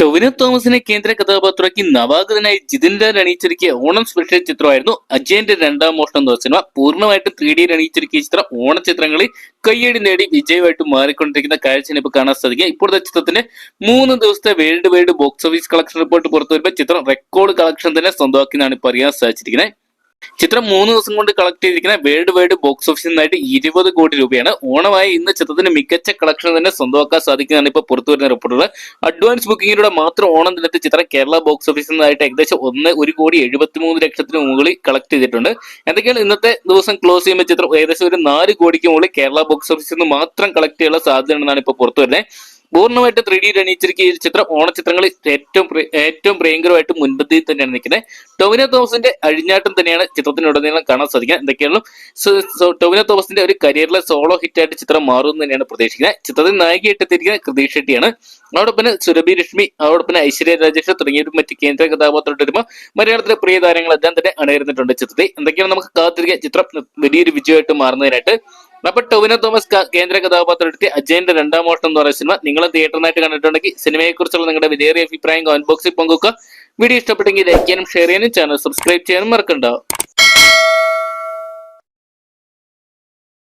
ടൊവിനോ തോമസിനെ കേന്ദ്ര കഥാപാത്രമാക്കി നവാഗതനായി ജിതിൻലാൽ അണിയിച്ചൊരുക്കിയ ഓണം സ്പെഷ്യൽ ചിത്രമായിരുന്നു അജയന്റെ രണ്ടാം മോഷണം എന്ന സിനിമ. പൂർണമായിട്ട് ത്രീ ഡിയിൽ അണിയിച്ചൊരുക്കിയ ചിത്രം ഓണച്ചിത്രങ്ങളിൽ കയ്യടി നേടി വിജയമായിട്ട് മാറിക്കൊണ്ടിരിക്കുന്ന കാഴ്ചയാണ് ഇപ്പോൾ കാണാൻ സാധിക്കുക. ഇപ്പോഴത്തെ ചിത്രത്തിന്റെ മൂന്ന് ദിവസത്തെ world wide box office collection report പുറത്തു വരുമ്പോൾ ചിത്രം റെക്കോർഡ് കളക്ഷൻ തന്നെ സ്വന്തമാക്കിയെന്നാണ് ഇപ്പോൾ അറിയാൻ സാധിച്ചിരിക്കുന്നത്. ചിത്രം മൂന്ന് ദിവസം കൊണ്ട് കളക്ട് ചെയ്തിരിക്കുന്ന വേൾഡ് വൈഡ് ബോക്സ് ഓഫീസിൽ നിന്നായിട്ട് ഇരുപത് കോടി രൂപയാണ്. ഓണമായി ഇന്ന് ചിത്രത്തിന് മികച്ച കളക്ഷൻ തന്നെ സ്വന്തമാക്കാൻ സാധിക്കുന്നതാണ് ഇപ്പോൾ പുറത്തു വരുന്ന റിപ്പോർട്ടുകൾ അഡ്വാൻസ് ബുക്കിങ്ങിലൂടെ മാത്രം ഓണം ദിനത്തിൽ ചിത്രം കേരള ബോക്സ് ഓഫീസിൽ നിന്നായിട്ട് ഏകദേശം ഒന്ന് ഒരു കോടി എഴുപത്തി മൂന്ന് ലക്ഷത്തിന് മുകളിൽ കളക്ട് ചെയ്തിട്ടുണ്ട്. എന്തൊക്കെയാണ് ഇന്നത്തെ ദിവസം ക്ലോസ് ചെയ്യുമ്പോൾ ചിത്രം? ഏകദേശം ഒരു നാല് കോടിക്ക് മുകളിൽ കേരള ബോക്സ് ഓഫീസിൽ നിന്ന് മാത്രം കളക്ട് ചെയ്യാനുള്ള സാധ്യതയുണ്ടെന്നാണ് ഇപ്പോൾ പുറത്തു വരുന്നത്. പൂർണമായിട്ട് ത്രീ ഡി അണിയിച്ചിരിക്കുന്ന ഈ ചിത്രം ഓണച്ചിത്രങ്ങളിൽ ഏറ്റവും ഏറ്റവും ഭയങ്കരമായിട്ട് മുൻപന്തിയിൽ തന്നെയാണ് നിൽക്കുന്നത്. ടൊവിനോ തോമസിന്റെ അഴിഞ്ഞാട്ടം തന്നെയാണ് ചിത്രത്തിനുടനീളം കാണാൻ സാധിക്കുക എന്തൊക്കെയാണ് ടൊവിനോ തോമസിന്റെ ഒരു കരിയറിലെ സോളോ ഹിറ്റായിട്ട് ചിത്രം മാറുമെന്ന് തന്നെയാണ് പ്രതീക്ഷിക്കുന്നത്. ചിത്രത്തിൽ നായികയായിട്ട് കൃതീഷ് കൃതി ഷെട്ടിയാണ്. അതോടൊപ്പം സുരഭി ലക്ഷ്മി അതോടൊപ്പം ഐശ്വര്യ രാജേഷ് തുടങ്ങിയവരും മറ്റ് കേന്ദ്ര കഥാപാത്രമായിട്ട് വരുമ്പോൾ മലയാളത്തിലെ പ്രിയ താരങ്ങളെല്ലാം തന്നെ അണിയിരുന്നിട്ടുണ്ട് ചിത്രത്തിൽ. എന്തൊക്കെയാണ് നമുക്ക് കാത്തിരിക്കുക ചിത്രം വലിയൊരു വിജയമായിട്ട് മാറുന്നതിനായിട്ട് അപ്പൊ ടൊവിനോ തോമസ് കേന്ദ്ര കഥാപാത്രം എടുത്തി അജയന്റെ രണ്ടാം മോഷണം എന്ന് പറയുന്ന സിനിമ നിങ്ങൾ തിയേറ്ററിനായിട്ട് കണ്ടിട്ടുണ്ടെങ്കിൽ സിനിമയെ കുറിച്ചുള്ള നിങ്ങളുടെ വിലയേറിയ അഭിപ്രായം കമന്റ് ബോക്സിൽ പങ്കുവെക്കുക. വീഡിയോ ഇഷ്ടപ്പെട്ടെങ്കിൽ ലൈക്ക് ചെയ്യാനും ഷെയർ ചെയ്യാനും ചാനൽ സബ്സ്ക്രൈബ് ചെയ്യാനും മറക്കണ്ട.